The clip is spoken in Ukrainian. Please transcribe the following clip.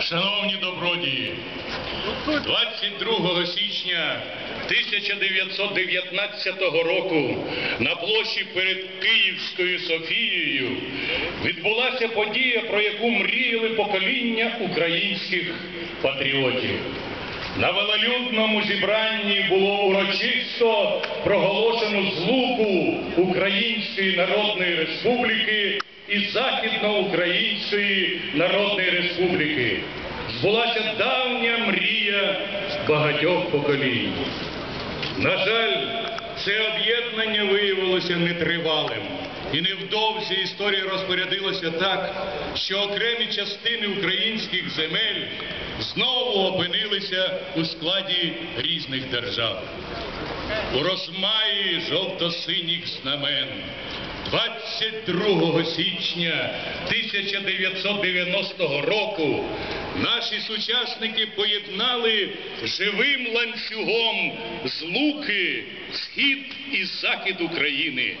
Шановні добродії, 22 січня 1919 року на площі перед Київською Софією відбулася подія, про яку мріяли покоління українських патріотів. На велолюдному зібранні було урочисто проголошено злуку Української Народної Республіки і Західноукраїнської Народної Республіки. Збулася давня мрія багатьох поколінь. На жаль, це об'єднання виявилося нетривалим. І невдовзі історія розпорядилася так, що окремі частини українських земель знову опинилися у складі різних держав. У розмаї жовто-синіх знамен 22 січня 1990 року наші сучасники поєднали живим ланцюгом з луки схід і захід України.